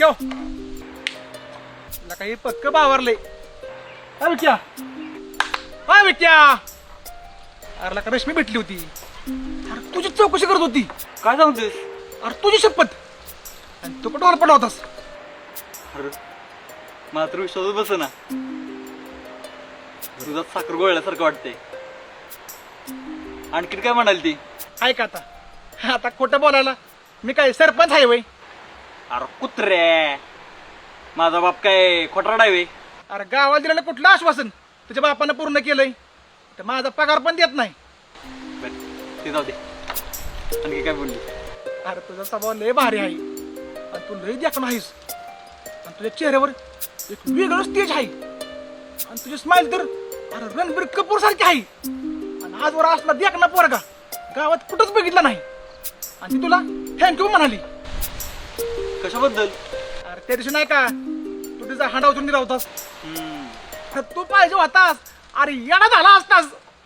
विक्यो तुला काही पक्क बावरले हा विक्या. विक्या. अरे ला का रश्मी भेटली होती. अरे तुझी चौकशी करत होती. काय सांगतोस अरे तुझी शपथ. आणि तू कुठं पडला होतास? अरे मला तर विश्वासच बस ना तुझा साखर गोळल्यासारखं वाटतंय. आणखीन काय म्हणाल ती ऐक आता. आता खोटं बोलायला मी काय सरपंच आहे वय? अरे कुत्रे. माझा बाप काय खोटराड आहे वे अरे गावाला दिलेलं कुठलं आश्वासन? तुझ्या बापानं पूर्ण केलंय. तर माझा पगार पण देत नाही. बरं ते जाऊ दे. आणखी काय बोलली? अरे तुझा स्वभाव लय भारी आहे. आणि तू लय देखणं आहेस. आणि तुझ्या चेहऱ्यावर एक वेगळंच तेज आहे. आणि तुझी स्माइल तर अरे रणबीर कपूर सारखी आहे. आणि आजवर असला देखना पोरगा गावात कुठंच बघितला नाही. आणि ती तुला थँक्यू म्हणाली. कशाबद्दल? अरे त्या दिवशी नाही का? तू तिचा हांडा उचलून दिला होतास. हम्म, अरे तू पाहिजे होतास. अरे येडा झाला असतास.